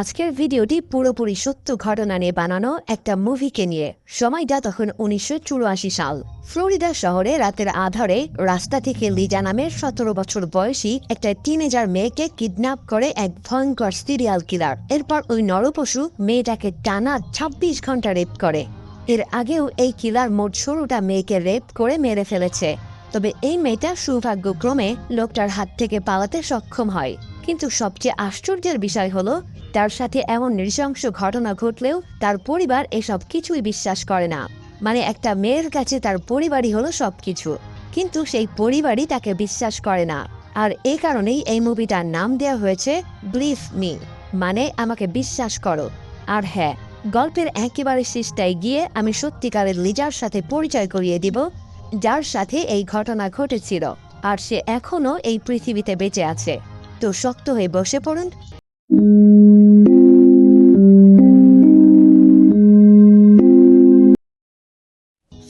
আজকের ভিডিওটি পুরোপুরি সত্য ঘটনা নিয়ে বানানো একটা মুভিকে নিয়ে। সময়টা তখন উনিশশো চুরাশি সাল। ফ্লোরিডা শহরে রাতের আধারে রাস্তা থেকে লিজা নামের সতেরো বছর বয়সী একটা টিনেজার মেয়েকে কিডন্যাপ করে এক ভয়ঙ্কর সিরিয়াল কিলার। এরপর ওই নরপশু মেয়েটাকে টানা ছাব্বিশ ঘণ্টা রেপ করে। এর আগেও এই কিলার মোট ষোলোটা মেয়েকে রেপ করে মেরে ফেলেছে। তবে এই মেয়েটা সৌভাগ্যক্রমে লোকটার হাত থেকে পালাতে সক্ষম হয়। কিন্তু সবচেয়ে আশ্চর্যের বিষয় হলো, তার সাথে এমন নৃশংস ঘটনা ঘটলেও তার পরিবার এসব কিছুই বিশ্বাস করে না। মানে একটা মেয়ের কাছে তার পরিবারই হলো সবকিছু। কিন্তু সেই পরিবারই তাকে বিশ্বাস করে না। আর এই কারণেই এই মুভিটার নাম দেওয়া হয়েছে ব্লিফ মি মানে আমাকে বিশ্বাস করো। আর হ্যাঁ গল্পের একেবারে শেষটায় গিয়ে আমি সত্যিকারের লিজার সাথে পরিচয় করিয়ে দিব, যার সাথে এই ঘটনা ঘটেছিল। আর সে এখনও এই পৃথিবীতে বেঁচে আছে। তো শক্ত হয়ে বসে পড়ুন।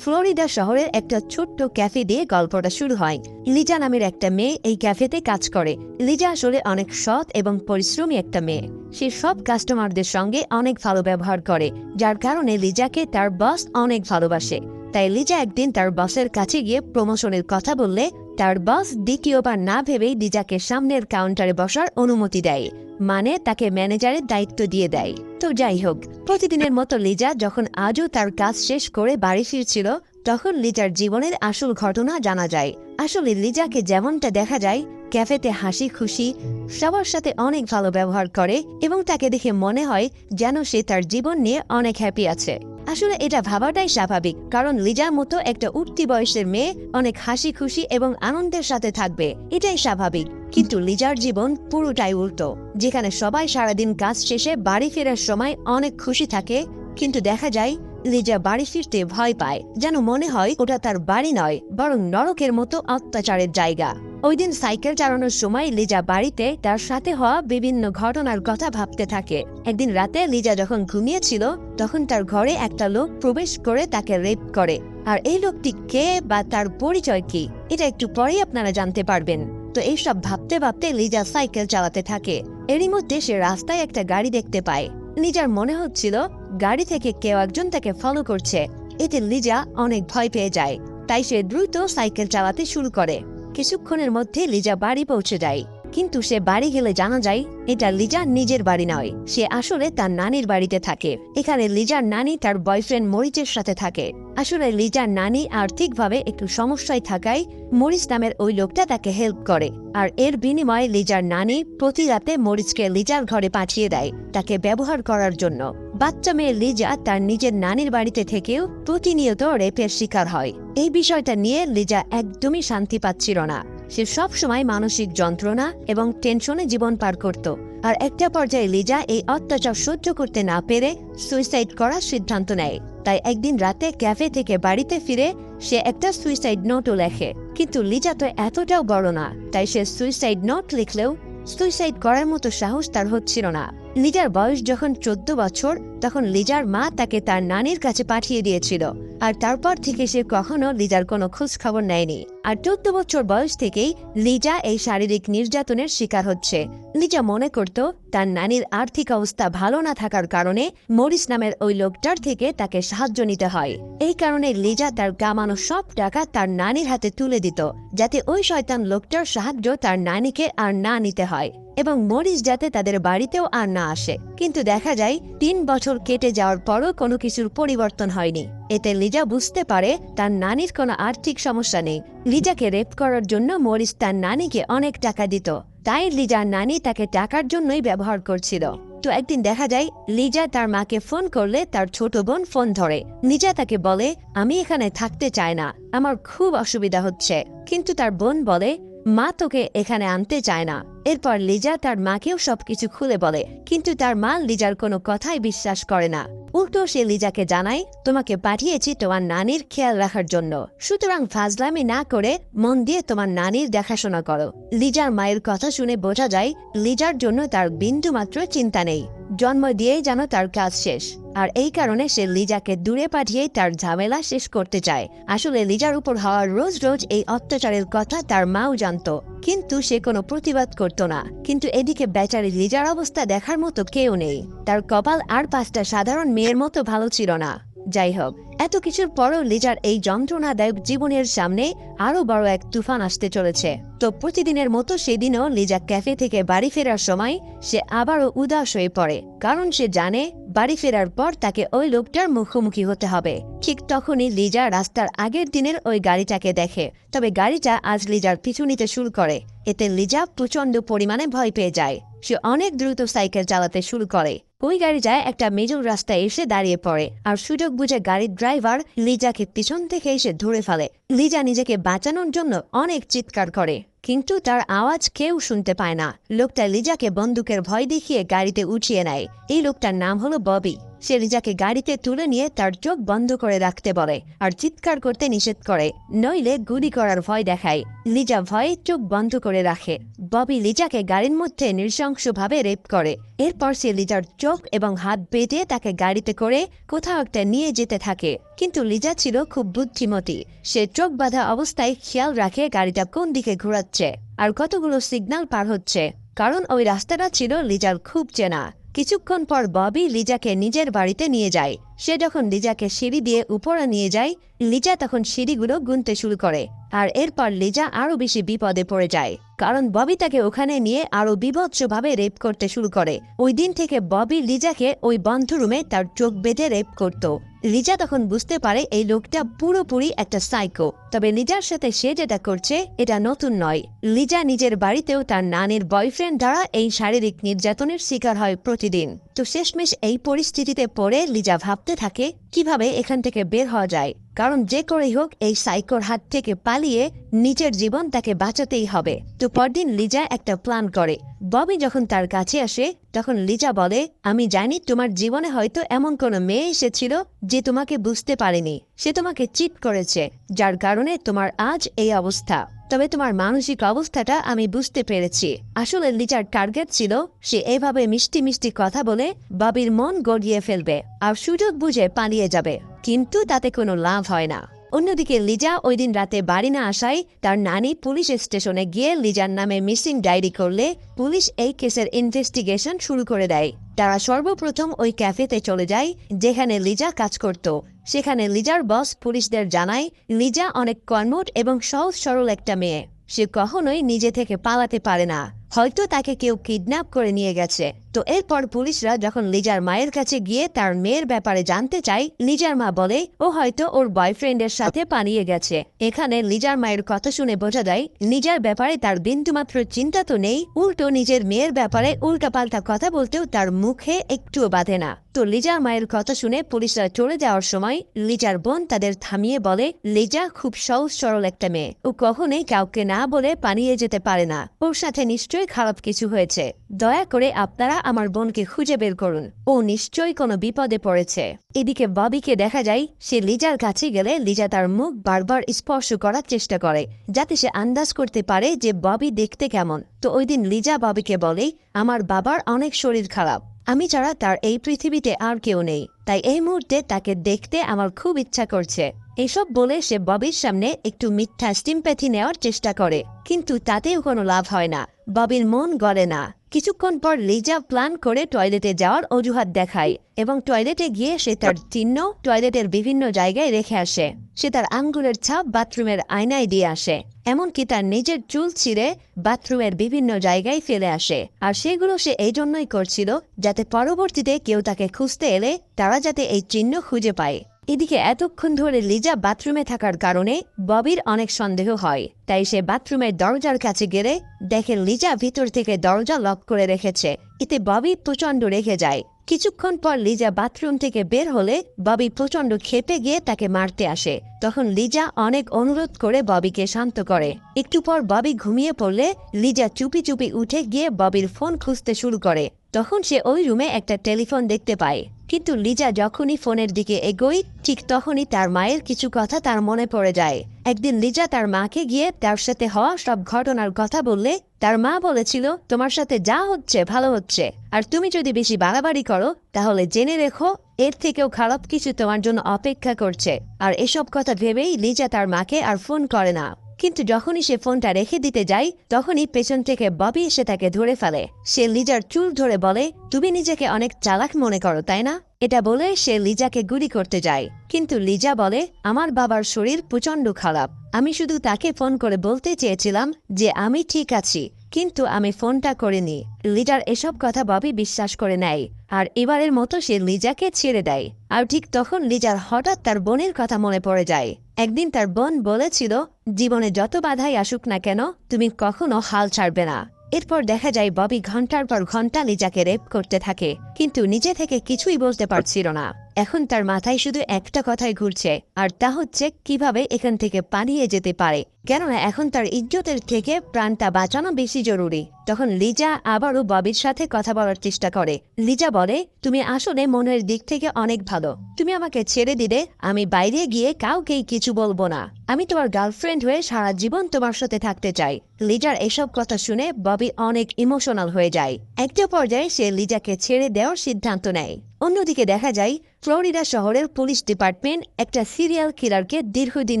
ফ্লোরিডা শহরের একটা ছোট্ট ক্যাফে দিয়ে গল্পটা শুরু হয়। লিজা নামের একটা মেয়ে এই ক্যাফেতে কাজ করে। লিজা আসলে অনেক সৎ এবং পরিশ্রমী একটা মেয়ে। সে সব কাস্টমারদের সঙ্গে অনেক ভালো ব্যবহার করে, যার কারণে লিজাকে তার বস অনেক ভালোবাসে। তাই লিজা একদিন তার বসের কাছে গিয়ে প্রমোশনের কথা বললে তার বস দ্বিতীয়বার না ভেবেই লিজাকে সামনের কাউন্টারে বসার অনুমতি দেয়। মানে তাকে ম্যানেজারের দায়িত্ব দিয়ে দেয়। তো যাই হোক, প্রতিদিনের মতো লিজা যখন আজও তার কাজ শেষ করে বাড়ি ফিরছিল, তখন লিজার জীবনের আসল ঘটনা জানা যায়। আসলে লিজাকে যেমনটা দেখা যায়, ক্যাফেতে হাসি খুশি, সবার সাথে অনেক ভালো ব্যবহার করে এবং তাকে দেখে মনে হয় যেন সে তার জীবন নিয়ে অনেক হ্যাপি আছে। আসলে এটা ভাবাটাই স্বাভাবিক, কারণ লিজার মতো একটা উঠতি বয়সের মেয়ে অনেক হাসি খুশি এবং আনন্দের সাথে থাকবে, এটাই স্বাভাবিক। কিন্তু লিজার জীবন পুরোটাই উল্টো, যেখানে সবাই সারাদিন কাজ শেষে বাড়ি ফেরার সময় অনেক খুশি থাকে, কিন্তু দেখা যায় লিজা বাড়ি ফিরতে ভয় পায়। যেন মনে হয় ওটা তার বাড়ি নয়, বরং নরকের মতো অত্যাচারের জায়গা। ওই দিন সাইকেল চালানোর সময় লিজা বাড়িতে তার সাথে হওয়া বিভিন্ন ঘটনার কথা ভাবতে থাকে। একদিন রাতে লিজা যখন ঘুমিয়েছিল, তখন তার ঘরে একটা লোক প্রবেশ করে তাকে রেপ করে। আর এই লোকটি কে বা তার পরিচয় কি, এটা একটু পরেই আপনারা জানতে পারবেন। তো এইসব ভাবতে ভাবতে লিজা সাইকেল চালাতে থাকে। এরই মধ্যে সে রাস্তায় একটা গাড়ি দেখতে পায়। লিজার মনে হচ্ছিল গাড়ি থেকে কেউ একজন তাকে ফলো করছে। এতে লিজা অনেক ভয় পেয়ে যায়। তাই সে দ্রুত সাইকেল চালাতে শুরু করে। কিছুক্ষণের মধ্যে লিজা বাড়ি পৌঁছে যায়। কিন্তু সে বাড়ি গেলে জানা যায়, এটা লিজার নিজের বাড়ি নয়। সে আসলে তার নানির বাড়িতে থাকে। এখানে লিজার নানি তার বয়ফ্রেন্ড মরিচের সাথে থাকে। আসলে লিজার নানি আর্থিকভাবে একটু সমস্যায় থাকায় মরিচ নামের ওই লোকটা তাকে হেল্প করে। আর এর বিনিময়ে লিজার নানি প্রতি রাতে মরিচকে লিজার ঘরে পাঠিয়ে দেয়, তাকে ব্যবহার করার জন্য। বাচ্চা মেয়ে লিজা তার নিজের নানির বাড়িতে থেকেও প্রতিনিয়ত রেপের শিকার হয়। এই বিষয়টা নিয়ে লিজা একদমই শান্তি পাচ্ছিল না। সে সব সময় মানসিক যন্ত্রণা এবং টেনশনে জীবন পার করত। আর একটা পর্যায়ে লিজা এই অত্যাচার সহ্য করতে না পেরে সুইসাইড করার সিদ্ধান্ত নেয়। তাই একদিন রাতে ক্যাফে থেকে বাড়িতে ফিরে সে একটা সুইসাইড নোটও লেখে। কিন্তু লিজা তো এতটাও বড় না, তাই সে সুইসাইড নোট লিখলেও সুইসাইড করার মতো সাহস তার হচ্ছিল না। লিজার বয়স যখন চোদ্দ বছর, তখন লিজার মা তাকে তার নানির কাছে পাঠিয়ে দিয়েছিল। আর তারপর থেকে সে কখনো লিজার কোনো খোঁজ খবর নেয়নি। আর চোদ্দ বছর বয়স থেকেই লিজা এই শারীরিক নির্যাতনের শিকার হচ্ছে। লিজা মনে করত, তার নানির আর্থিক অবস্থা ভালো না থাকার কারণে মরিস নামের ওই লোকটার থেকে তাকে সাহায্য নিতে হয়। এই কারণে লিজা তার কামানো সব টাকা তার নানির হাতে তুলে দিত, যাতে ওই শয়তান লোকটার সাহায্য তার নানিকে আর না নিতে হয়। এবং মরিস যাতে তাদের বাড়িতেও আর না আসে। কিন্তু দেখা যায়, তিন বছর কেটে যাওয়ার পরও কোনো কিছুর পরিবর্তন হয়নি। এতে লিজা বুঝতে পারে তার নানির কোনো আর্থিক সমস্যা নেই। লিজাকে রেপ করার জন্য মরিস তার নানিকে অনেক টাকা দিত। তাই লিজার নানি তাকে টাকার জন্যই ব্যবহার করছিল। তো একদিন দেখা যায়, লিজা তার মাকে ফোন করলে তার ছোট বোন ফোন ধরে। লিজা তাকে বলে, আমি এখানে থাকতে চাই না। আমার খুব অসুবিধা হচ্ছে। কিন্তু তার বোন বলে মা তোকে এখানে আনতে চায় না। এরপর লিজা তার মাকেও সবকিছু খুলে বলে, কিন্তু তার মা লিজার কোনো কথাই বিশ্বাস করে না। উল্টো সে লিজাকে জানায়, তোমাকে পাঠিয়েছি তোমার নানির খেয়াল রাখার জন্য। সুতরাং ফাজলামি না করে মন দিয়ে তোমার নানির দেখাশোনা করো। লিজার মায়ের কথা শুনে বোঝা যায়, লিজার জন্য তার বিন্দু মাত্র চিন্তা নেই। জন্ম দিয়েই যেন তার কাজ শেষ। আর এই কারণে সে লিজাকে দূরে পাঠিয়েই তার ঝামেলা শেষ করতে চায়। আসলে লিজার উপর হওয়ার রোজ রোজ এই অত্যাচারের কথা তার মাও জানত। কিন্তু সে কোনো প্রতিবাদ করত না। কিন্তু এদিকে বেচারি লিজার অবস্থা দেখার মতো কেউ নেই। তার কপাল আর পাঁচটা সাধারণ মেয়ের মতো ভালো ছিল না। যাই হোক এত কিছুর পরও লিজার এই যন্ত্রণাদায়ক জীবনের সামনে আরও বড় এক তুফান আসতে চলেছে। তো প্রতিদিনের মতো সেদিনও লিজা ক্যাফে থেকে বাড়ি ফেরার সময় সে আবারও উদাস হয়ে পড়ে, কারণ সে জানে বাড়ি ফেরার পর তাকে ওই লোকটার মুখোমুখি হতে হবে। ঠিক তখনই লিজা রাস্তার আগের দিনের ওই গাড়িটাকে দেখে, তবে গাড়িটা আজ লিজার পিছু নিতে শুরু করে। এতে লিজা প্রচণ্ড পরিমাণে ভয় পেয়ে যায়। সে অনেক দ্রুত সাইকেল চালাতে শুরু করে। ওই গাড়ি যায় একটা মেজর রাস্তায় এসে দাঁড়িয়ে পড়ে। আর সুযোগ বুঝে গাড়ির ড্রাইভার লিজাকে পিছন থেকে এসে ধরে ফেলে। লিজা নিজেকে বাঁচানোর জন্য অনেক চিৎকার করে, কিন্তু তার আওয়াজ কেউ শুনতে পায় না। লোকটা লিজাকে বন্দুকের ভয় দেখিয়ে গাড়িতে উঠিয়ে নেয়। এই লোকটার নাম হলো ববি। সে লিজাকে গাড়িতে তুলে নিয়ে তার চোখ বন্ধ করে রাখতে বলে আর চিৎকার করতে নিষেধ করে। নইলে গুলি করার ভয় দেখায়। লিজা ভয়ে চোখ বন্ধ করে রাখে। ববি লিজাকে গাড়ির মধ্যে নৃশংসভাবে রেপ করে। এরপর সে লিজার চোখ এবং হাত বেঁধে তাকে গাড়িতে করে কোথাও একটা নিয়ে যেতে থাকে। কিন্তু লিজা ছিল খুব বুদ্ধিমতী। সে চোখ বাঁধা অবস্থায় খেয়াল রাখে গাড়িটা কোন দিকে ঘোরাচ্ছে। আর কতগুলো সিগন্যাল পার হচ্ছে। কারণ ওই রাস্তাটা ছিল লিজার খুব চেনা। কিছুক্ষণ পর ববি লিজাকে নিজের বাড়িতে নিয়ে যায়। সে যখন লিজাকে সিঁড়ি দিয়ে উপরে নিয়ে যায়, লিজা তখন সিঁড়িগুলো গুনতে শুরু করে আর এরপর লিজা আরও বেশি বিপদে পড়ে যায়। কারণ ববি তাকে ওখানে নিয়ে আরও বিভৎসভাবে রেপ করতে শুরু করে। ওই দিন থেকে ববি লিজাকে ওই বন্ধ রুমে তার চোখ বেঁধে রেপ করত। লিজা তখন বুঝতে পারে এই লোকটা পুরোপুরি একটা সাইকো তবে লিজার সাথে সে যেটা করছে, এটা নতুন নয়। লিজা নিজের বাড়িতেও তার নানির বয়ফ্রেন্ড দ্বারা এই শারীরিক নির্যাতনের শিকার হয় প্রতিদিন। তো শেষমেশ এই পরিস্থিতিতে পড়ে লিজা ভাবতে থাকে, কীভাবে এখান থেকে বের হওয়া যায়? কারণ যে করেই হোক, এই সাইকোর হাত থেকে পালিয়ে নিজের জীবন তাকে বাঁচাতেই হবে। তো পরদিন লিজা একটা প্ল্যান করে। ববি যখন তার কাছে আসে, তখন লিজা বলে, আমি জানি তোমার জীবনে হয়তো এমন কোনো মেয়ে এসেছিল যে তোমাকে বুঝতে পারেনি। সে তোমাকে চিট করেছে, যার কারণে তোমার আজ এই অবস্থা। তবে তোমার মানসিক অবস্থাটা আমি বুঝতে পেরেছি। আসলে লিজার টার্গেট ছিল সে এভাবে মিষ্টি মিষ্টি কথা বলে বাবির মন গড়িয়ে ফেলবে আর সুযোগ বুঝে পালিয়ে যাবে। কিন্তু তাতে কোনো লাভ হয় না। অন্যদিকে লিজা ওই দিন রাতে বাড়ি না আসায় তার নানি পুলিশ স্টেশনে গিয়ে লিজার নামে মিসিং ডায়েরি করলে পুলিশ এই কেসের ইনভেস্টিগেশন শুরু করে দেয়। তারা সর্বপ্রথম ওই ক্যাফেতে চলে যায়, যেখানে লিজা কাজ করত। সেখানে লিজার বস পুলিশদের জানায়, লিজা অনেক কর্মট এবং সহজ সরল একটা মেয়ে। সে কখনোই নিজে থেকে পালাতে পারে না। হয়তো তাকে কেউ কিডন্যাপ করে নিয়ে গেছে। তো এরপর পুলিশরা যখন লিজার মায়ের কাছে গিয়ে তার মেয়ের ব্যাপারে জানতে চায়, লিজার মা বলে, ও হয়তো ওর বয়ফ্রেন্ডের সাথে পালিয়ে গেছে। এখানে লিজার মায়ের কথা শুনে বোঝা যায়, লিজার ব্যাপারে তার বিন্দুমাত্র চিন্তা তো নেই, উল্টো নিজের মেয়ের ব্যাপারে উল্টাপাল্টা কথা বলতেও তার মুখে একটুও বাঁধে না। তো লিজার মায়ের কথা শুনে পুলিশরা চলে যাওয়ার সময় লিজার বোন তাদের থামিয়ে বলে, লিজা খুব সহজ সরল একটা মেয়ে। ও কখনোই কাউকে না বলে পালিয়ে যেতে পারে না। ওর সাথে নিশ্চয়ই খারাপ কিছু হয়েছে। দয়া করে আপনারা আমার বোনকে খুঁজে বের করুন। ও নিশ্চয়ই কোনো বিপদে পড়েছে। এদিকে ববিকে দেখা যায়, সে লিজার কাছে গেলে লিজা তার মুখ বারবার স্পর্শ করার চেষ্টা করে, যাতে সে আন্দাজ করতে পারে যে ববি দেখতে কেমন। তো ওই দিন লিজা ববিকে বলে, আমার বাবার অনেক শরীর খারাপ। আমি ছাড়া তার এই পৃথিবীতে আর কেউ নেই। তাই এই মুহূর্তে তাকে দেখতে আমার খুব ইচ্ছা করছে। এসব বলে সে ববির সামনে একটু মিথ্যা স্টিমপ্যাথি নেওয়ার চেষ্টা করে, কিন্তু তাতেও কোনো লাভ হয় না। ববির মন গলে না। কিছুক্ষণ পর লিজা প্ল্যান করে টয়লেটে যাওয়ার অজুহাত দেখায় এবং টয়লেটে গিয়ে সে তার চিহ্ন টয়লেটের বিভিন্ন জায়গায় রেখে আসে। সে তার আঙ্গুলের ছাপ বাথরুমের আয়নায় দিয়ে আসে, এমনকি তার নিজের চুল ছিঁড়ে বাথরুমের বিভিন্ন জায়গায় ফেলে আসে। আর সেগুলো সে এই জন্যই করছিল যাতে পরবর্তীতে কেউ তাকে খুঁজতে এলে তারা যাতে এই চিহ্ন খুঁজে পায়। এদিকে এতক্ষণ ধরে লিজা বাথরুমে থাকার কারণে ববির অনেক সন্দেহ হয়, তাই সে বাথরুমের দরজার কাছে গেলে দেখে লিজা ভিতর থেকে দরজা লক করে রেখেছে। এতে ববি প্রচণ্ড রেখে যায়। কিছুক্ষণ পর লিজা বাথরুম থেকে বের হলে ববি প্রচণ্ড খেপে গিয়ে তাকে মারতে আসে। তখন লিজা অনেক অনুরোধ করে ববিকে শান্ত করে। একটু পর ববি ঘুমিয়ে পড়লে লিজা চুপি চুপি উঠে গিয়ে ববির ফোন খুঁজতে শুরু করে। তখন সে ওই রুমে একটা টেলিফোন দেখতে পায়। কিন্তু লিজা যখনই ফোনের দিকে এগোই ঠিক তখনই তার মায়ের কিছু কথা তার মনে পড়ে যায়। একদিন লিজা তার মাকে গিয়ে তার সাথে হওয়া সব ঘটনার কথা বললে, তার মা বলেছিল, তোমার সাথে যা হচ্ছে, ভালো হচ্ছে। আর তুমি যদি বেশি বাড়াবাড়ি করো, তাহলে জেনে রেখো, এর থেকেও খারাপ কিছু তোমার জন্য অপেক্ষা করছে। আর এসব কথা ভেবেই লিজা তার মাকে আর ফোন করে না। কিন্তু যখনই সে ফোনটা রেখে দিতে যায়, তখনই পেছন থেকে ববি এসে তাকে ধরে ফেলে। সে লিজার চুল ধরে বলে, তুমি নিজেকে অনেক চালাক মনে করো, তাই না? এটা বলে সে লিজাকে গুলি করতে যায়। কিন্তু লিজা বলে, আমার বাবার শরীর প্রচণ্ড খারাপ। আমি শুধু তাকে ফোন করে বলতে চেয়েছিলাম যে আমি ঠিক আছি, কিন্তু আমি ফোনটা করিনি। লিজার এসব কথা ববি বিশ্বাস করে নেয়, আর এবারের মতো সে লিজাকে ছেড়ে দেয়। আর ঠিক তখন লিজার হঠাৎ তার বোনের কথা মনে পড়ে যায়। একদিন তার বোন বলেছিল, জীবনে যত বাধাই আসুক না কেন, তুমি কখনো হাল ছাড়বে না। এরপর দেখা যায় ববি ঘণ্টার পর ঘণ্টা লিজাকে রেপ করতে থাকে, কিন্তু নিজে থেকে কিছুই বলতে পারছিল না। এখন তার মাথায় শুধু একটা কথাই ঘুরছে, আর তা হচ্ছে কীভাবে এখান থেকে পালিয়ে যেতে পারে। কেননা এখন তার ইজ্জতের থেকে প্রাণটা বাঁচানো বেশি জরুরি। তখন লিজা আবারও ববির সাথে কথা বলার চেষ্টা করে। লিজা বলে, তুমি আসলে মনের দিক থেকে অনেক ভালো। তুমি আমাকে ছেড়ে দিলে আমি বাইরে গিয়ে কাউকেই কিছু বলব না। আমি তোমার গার্লফ্রেন্ড হয়ে সারা জীবন তোমার সাথে থাকতে চাই। লিজার এসব কথা শুনে ববি অনেক ইমোশনাল হয়ে যায়। একটা পর্যায়ে সে লিজাকে ছেড়ে দেওয়ার সিদ্ধান্ত নেয়। অন্যদিকে দেখা যায়, ফ্লোরিডা শহরের পুলিশ ডিপার্টমেন্ট একটা সিরিয়াল কিলারকে দীর্ঘদিন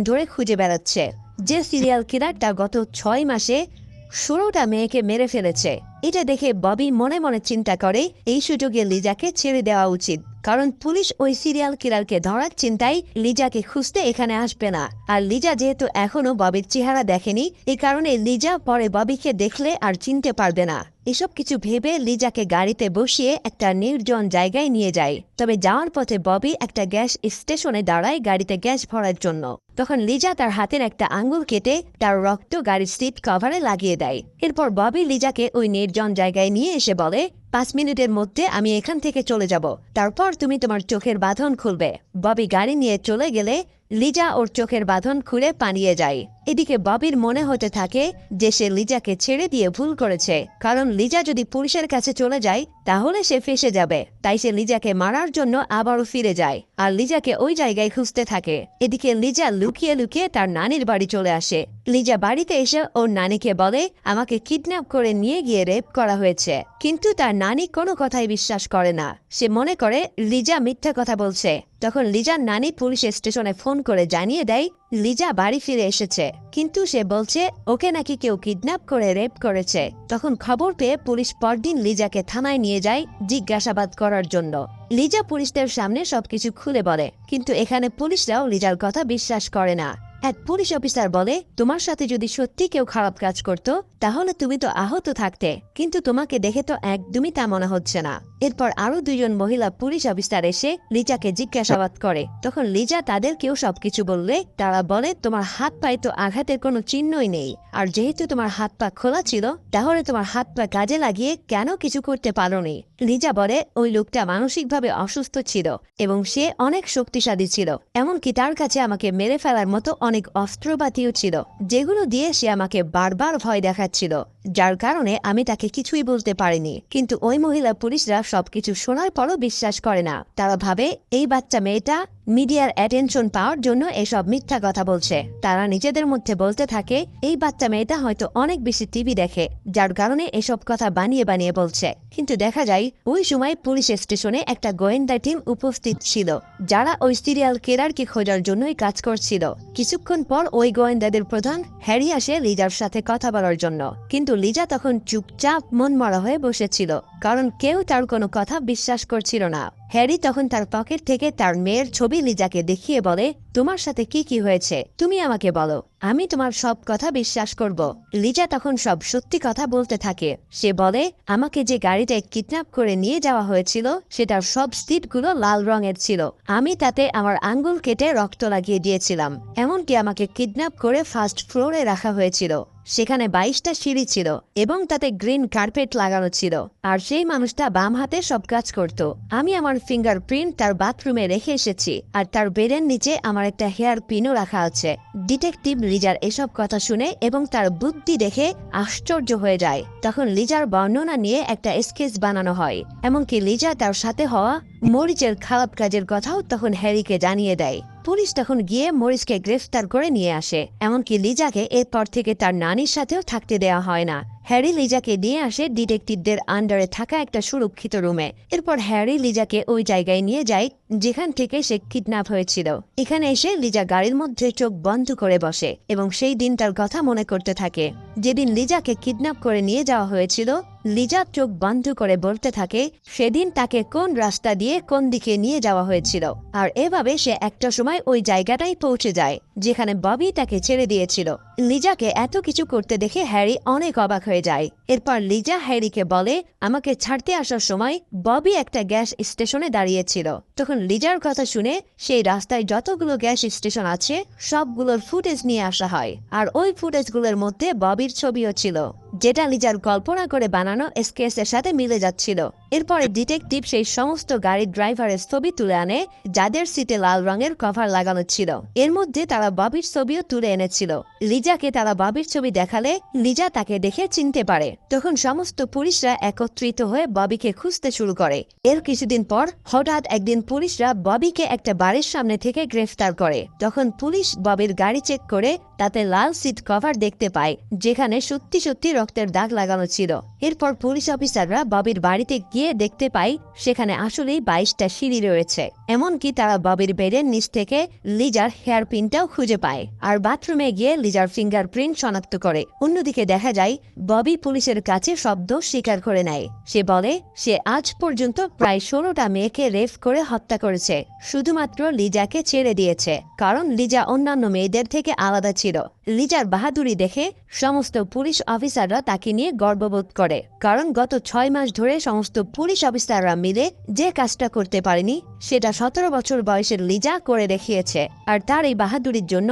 ধরে খুঁজে বেড়াচ্ছে। যে সিরিয়াল কিলারটা গত ছয় মাসে ষোলোটা মেয়েকে মেরে ফেলেছে। এটা দেখে ববি মনে মনে চিন্তা করে, এই সুযোগে লিজাকে ছেড়ে দেওয়া উচিত। কারণ পুলিশ ওই সিরিয়াল কিলারকে ধরার চিন্তায় লিজাকে খুঁজতে এখানে আসবে না। আর লিজা যেহেতু এখনও ববির চেহারা দেখেনি এই কারণে লিজা পরে ববিকে দেখলে আর চিনতে পারবে না। এসব কিছু ভেবে লিজাকে গাড়িতে বসিয়ে একটা নির্জন জায়গায় নিয়ে যায়। তবে যাওয়ার পথে ববি একটা গ্যাস স্টেশনে দাঁড়ায় গাড়িতে গ্যাস ভরার জন্য। তখন লিজা তার হাতের একটা আঙ্গুল কেটে তার রক্ত গাড়ির সিট কভারে লাগিয়ে দেয়। এরপর ববি লিজাকে ওই নির্জন জায়গায় নিয়ে এসে বলে পাঁচ মিনিটের মধ্যে আমি এখান থেকে চলে যাব। তারপর তুমি তোমার চোখের বাঁধন খুলবে। ববি গাড়ি নিয়ে চলে গেলে লিজা ওর চোখের বাঁধন খুলে পালিয়ে যায়। এদিকে ববির মনে হতে থাকে যে সে লিজাকে ছেড়ে দিয়ে ভুল করেছে। কারণ লিজা যদি পুলিশের কাছে চলে যায়, তাহলে সে ফেসে যাবে। তাই সে লিজাকে মারার জন্য আবারও ফিরে যায়। আর লিজাকে ওই জায়গায় খুঁজতে থাকে। এদিকে লিজা লুকিয়ে লুকিয়ে তার নানির বাড়ি চলে আসে। লিজা বাড়িতে এসে ওর নানিকে বলে, আমাকে কিডন্যাপ করে নিয়ে গিয়ে রেপ করা হয়েছে। কিন্তু তার নানি কোনো কথাই বিশ্বাস করে না। সে মনে করে, লিজা মিথ্যা কথা বলছে। তখন লিজার নানি পুলিশ স্টেশনে ফোন করে জানিয়ে দেয়, লিজা বাড়ি ফিরে এসেছে। কিন্তু সে বলছে, ওকে নাকি কেউ কিডন্যাপ করে, রেপ করেছে। তখন খবর পেয়ে পুলিশ পরদিন লিজাকে থানায় নিয়ে যায় জিজ্ঞাসাবাদ করার জন্য। লিজা পুলিশদের সামনে সবকিছু খুলে বলে, কিন্তু এখানে পুলিশরাও লিজার কথা বিশ্বাস করে না। এক পুলিশ অফিসার বলে, তোমার সাথে যদি সত্যি কেউ খারাপ কাজ করত, তাহলে তুমি তো আহত থাকতে। কিন্তু তোমাকে দেখে তো একদমই তা মনে হচ্ছে না। এরপর আরও দুজন মহিলা পুলিশ অফিসার এসে লিজাকে জিজ্ঞাসাবাদ করে। তখন লিজা তাদেরকেও সবকিছু বললে, তারা বলে, তোমার হাত পায়ে তো আঘাতের কোনো চিহ্নই নেই। আর যেহেতু তোমার হাত পা খোলা ছিল, তাহলে তোমার হাত পা কাজে লাগিয়ে কেন কিছু করতে পারোনি? লিজা বলে, ওই লোকটা মানসিকভাবে অসুস্থ ছিল এবং সে অনেক শক্তিশালী ছিল। এমনকি তার কাছে আমাকে মেরে ফেলার মতো অনেক অস্ত্রপাতিও ছিল, যেগুলো দিয়ে সে আমাকে বারবার ভয় দেখাচ্ছিল, যার কারণে আমি তাকে কিছুই বলতে পারিনি। কিন্তু ওই মহিলা পুলিশরা সবকিছু শোনার পরও বিশ্বাস করে না। তারা ভাবে, এই বাচ্চা মেয়েটা মিডিয়ার অ্যাটেনশন পাওয়ার জন্য এসব মিথ্যা কথা বলছে। তারা নিজেদের মধ্যে বলতে থাকে, এই বাচ্চা মেয়েটা হয়তো অনেক বেশি টিভি দেখে, যার কারণে এসব কথা বানিয়ে বানিয়ে বলছে। কিন্তু দেখা যায়, ওই সময় পুলিশ স্টেশনে একটা গোয়েন্দা টিম উপস্থিত ছিল, যারা ওই সিরিয়াল কেরারকে খোঁজার জন্যই কাজ করছিল। কিছুক্ষণ পর ওই গোয়েন্দাদের প্রধান হ্যারি আসে লিজার সাথে কথা বলার জন্য। কিন্তু লিজা তখন চুপচাপ মন মরা হয়ে বসেছিল, কারণ কেউ তার কোনো কথা বিশ্বাস করছিল না। হ্যারি তখন তার পকেট থেকে তার মেয়ের ছবি লিজাকে দেখিয়ে বলে, তোমার সাথে কি কি হয়েছে? তুমি আমাকে বলো। আমি তোমার সব কথা বিশ্বাস করব। লিজা তখন সব সত্যি কথা বলতে থাকে। সে বলে, আমাকে যে গাড়িতে কিডন্যাপ করে নিয়ে যাওয়া হয়েছিল, সেটার সব সিটগুলো লাল রঙের ছিল। আমি তাতে আমার আঙ্গুল কেটে রক্ত লাগিয়ে দিয়েছিলাম। এমনকি আমাকে কিডন্যাপ করে ফার্স্ট ফ্লোরে রাখা হয়েছিল। সেখানে বাইশটা সিঁড়ি ছিল এবং তাতে গ্রিন কার্পেট লাগানো ছিল। আর সেই মানুষটা বাম হাতে সব কাজ করত। আমি আমার ফিঙ্গার প্রিন্ট তার বাথরুমে রেখে এসেছি আর তার বেডের নিচে আমার একটা হেয়ার পিনও রাখা আছে। ডিটেকটিভ লিজার এসব কথা শুনে এবং তার বুদ্ধি দেখে আশ্চর্য হয়ে যায়। তখন লিজার বর্ণনা নিয়ে একটা স্কেচ বানানো হয়। এমনকি লিজা তার সাথে হওয়া মরিচের খারাপ কাজের কথাও তখন হ্যারিকে জানিয়ে দেয়। পুলিশ তখন গিয়ে মরিসকে গ্রেফতার করে নিয়ে আসে, এমনকি লিজাকে এরপর থেকে তার নানির সাথেও থাকতে দেওয়া হয় না। হ্যারি লিজাকে নিয়ে আসে ডিটেকটিভদের আন্ডারে থাকা একটা সুরক্ষিত রুমে। এরপর হ্যারি লিজাকে ওই জায়গায় নিয়ে যায়, যেখান থেকে সে কিডন্যাপ হয়েছিল। এখানে এসে লিজা গাড়ির মধ্যে চোখ বন্ধ করে বসে এবং সেই দিনটার কথা মনে করতে থাকে। যেদিন লিজাকে কিডন্যাপ করে নিয়ে যাওয়া হয়েছিল, লিজা চোখ বন্ধ করে বলতে থাকে, সেদিন তাকে কোন রাস্তা দিয়ে কোন দিকে নিয়ে যাওয়া হয়েছিল? আর এভাবে সে একটা সময় ওই জায়গাটাই পৌঁছে যায়। যেখানে ববি তাকে ছেড়ে দিয়েছিল। লিজাকে এত কিছু করতে দেখে হ্যারি অনেক অবাক হয়ে যায়। এরপর লিজা হ্যারিকে বলে, আমাকে ছাড়তে আসার সময় ববি একটা গ্যাস স্টেশনে দাঁড়িয়েছিল তখন লিজার কথা শুনে সেই রাস্তায় যতগুলো গ্যাস স্টেশন আছে, সবগুলোর ফুটেজ নিয়ে আসা হয়। আর ওই ফুটেজগুলোর মধ্যে ববির ছবিও ছিল, যেটা লিজার কল্পনা করে বানানো স্কেচের সাথে মিলে যাচ্ছিল। এরপরে ডিটেকটিভ সেই সমস্ত গাড়ির ড্রাইভারের ছবি তুলে আনে, যাদের সিটে লাল রঙের কভার লাগানো ছিল। এর মধ্যে তারা ববির ছবিও তুলে এনেছিল। লিজাকে তারা বাবির ছবি দেখালে লিজা তাকে দেখে চিনতে পারে। তখন সমস্ত পুলিশরা একত্রিত হয়ে বাবিকে খুঁজতে শুরু করে। এর কিছুদিন পর হঠাৎ একদিন পুলিশরা ববিকে একটা বাড়ির সামনে থেকে গ্রেফতার করে। তখন পুলিশ ববির গাড়ি চেক করে তাতে লাল সিট কভার দেখতে পায়, যেখানে সত্যি সত্যি রক্তের দাগ লাগানো ছিল। এরপর পুলিশ অফিসাররা ববির বাড়িতে গিয়ে দেখতে পায়, সেখানে আসলেই বাইশটা সিঁড়ি রয়েছে। এমনকি তারা ববির বেডের নিচ থেকে লিজার হেয়ার পিনটাও খুঁজে পায়, আর বাথরুমে গিয়ে লিজার ফিঙ্গারপ্রিন্ট শনাক্ত করে। অন্যদিকে দেখা যায়, ববি পুলিশের কাছে শব্দ স্বীকার করে নেয়। সে বলে, সে আজ পর্যন্ত প্রায় ষোলোটা মেয়েকে রেফ করে হত্যা করেছে। শুধুমাত্র লিজাকে ছেড়ে দিয়েছে, কারণ লিজা অন্যান্য মেয়েদের থেকে আলাদা ছিল। লিজার বাহাদুরি দেখে সমস্ত পুলিশ অফিসাররা তাকে নিয়ে গর্ববোধ করে, কারণ গত ছয় মাস ধরে সমস্ত পুলিশ অফিসাররা মিলে যে কাজটা করতে পারেনি, সেটা সতেরো বছর বয়সের লিজা করে দেখিয়েছে। আর তার এই বাহাদুরির জন্য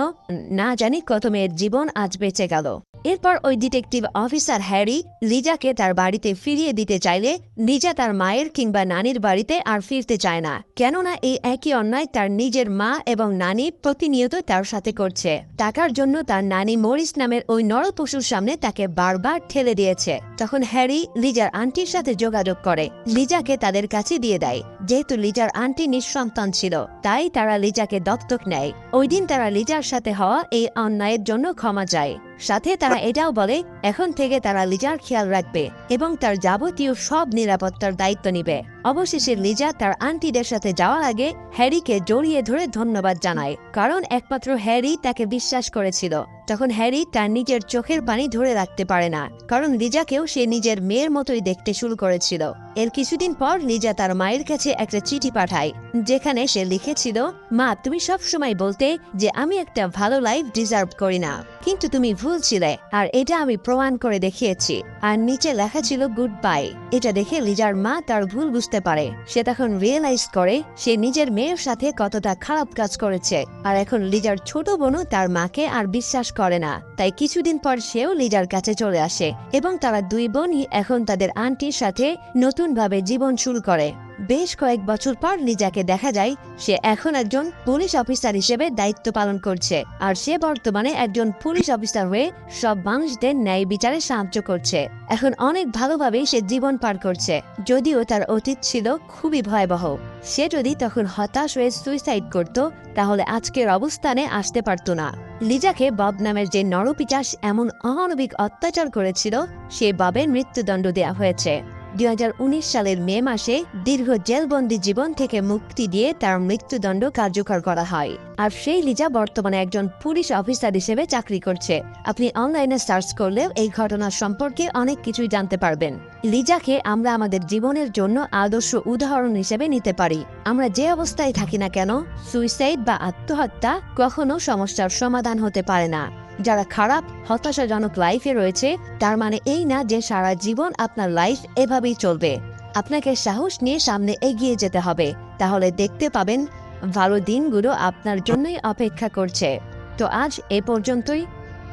না জানি কত মেয়ের জীবন আজ বেঁচে গেল। এরপর ওই ডিটেকটিভ অফিসার হ্যারি লিজাকে তার বাড়িতে ফিরিয়ে দিতে চাইলে লিজা তার মায়ের কিংবা নানির বাড়িতে আর ফিরতে চায় না, কেননা এই একই অন্যায় তার নিজের মা এবং নানি প্রতিনিয়ত তার সাথে করছে। টাকার জন্য তার নানি মরিস নামের ওই নরপশুর সামনে তাকে বারবার ঠেলে দিয়েছে। তখন হ্যারি লিজার আন্টির সাথে যোগাযোগ করে। লিজাকে তাদের কাছে দিয়ে দেয়। যেহেতু লিজার আন্টি নিঃসন্তান ছিল, তাই তারা লিজাকে দত্তক নেয়। ওই দিন তারা লিজার সাথে হওয়া এই অন্যায়ের জন্য ক্ষমা যায় সাথে তারা এটাও বলে, এখন থেকে তারা লিজার খেয়াল রাখবে এবং তার যাবতীয় সব নিরাপত্তার দায়িত্ব নিবে। অবশেষে লিজা তার আন্টিদের সাথে যাওয়ার আগে হ্যারিকে জড়িয়ে ধরে ধন্যবাদ জানায়, কারণ একমাত্র হ্যারি তাকে বিশ্বাস করেছিল, তখন হ্যারি তার নিজের চোখের পানি ধরে রাখতে পারে না, কারণ লিজাকেও সে নিজের মেয়ের মতোই দেখতে শুরু করেছিল। এর কিছুদিন পর লিজা তার মায়ের কাছে একটা চিঠি পাঠায় যেখানে সে লিখেছিল, মা, তুমি সব সময় বলতে যে আমি একটা ভালো লাইফ ডিজার্ভ করি না। কিন্তু তুমি ভুল ছিলে, আর এটা আমি প্রমাণ করে দেখিয়েছি। আর নিচে লেখা ছিল গুড বাই এটা দেখে লিজার মা তার ভুল বুঝতে পারে। সে তখন রিয়েলাইজ করে, সে নিজের মেয়ের সাথে কতটা খারাপ কাজ করেছে। আর এখন লিজার ছোট বোনও তার মাকে আর বিশ্বাস করে না। তাই কিছুদিন পর সেও লিজার কাছে চলে আসে এবং তারা দুই বোনই এখন তাদের আন্টির সাথে নতুনভাবে জীবন শুরু করে। বেশ কয়েক বছর পর লিজাকে দেখা যায়, সে এখন একজন পুলিশ অফিসার হিসেবে দায়িত্ব পালন করছে, আর সে বর্তমানে একজন পুলিশ অফিসার হয়ে সব মানুষদের ন্যায় বিচারে সাহায্য করছে। এখন অনেক ভালোভাবেই সে জীবন পার করছে, যদিও তার অতীত ছিল খুবই ভয়াবহ। সে যদি তখন হতাশ হয়ে সুইসাইড করত, তাহলে আজকের অবস্থানে আসতে পারত না। লিজাকে বব নামের যে নরপিচাস এমন অমানবিক অত্যাচার করেছিল, সে ববের মৃত্যুদণ্ড দেওয়া হয়েছে। দু হাজার উনিশ সালের মে মাসে দীর্ঘ জেলবন্দি জীবন থেকে মুক্তি দিয়ে তার মৃত্যুদণ্ড কার্যকর করা হয়। আর সেই লিজা বর্তমানে একজন পুলিশ অফিসার হিসেবে চাকরি করছে। আপনি অনলাইনে সার্চ করলেও এই ঘটনা সম্পর্কে অনেক কিছুই জানতে পারবেন। লিজাকে আমরা আমাদের জীবনের জন্য আদর্শ উদাহরণ হিসেবে নিতে পারি। আমরা যে অবস্থায় থাকি না কেন, সুইসাইড বা আত্মহত্যা কখনো সমস্যার সমাধান হতে পারে না। যারা খারাপ, হতাশাজনক লাইফে রয়েছে, তার মানে এই না যে সারা জীবন আপনার লাইফ এভাবেই চলবে। আপনাকে সাহস নিয়ে সামনে এগিয়ে যেতে হবে। তাহলে দেখতে পাবেন ভালো দিনগুলো আপনার জন্যই অপেক্ষা করছে। তো আজ এ পর্যন্তই।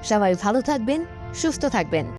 সবাই ভালো থাকবেন, সুস্থ থাকবেন।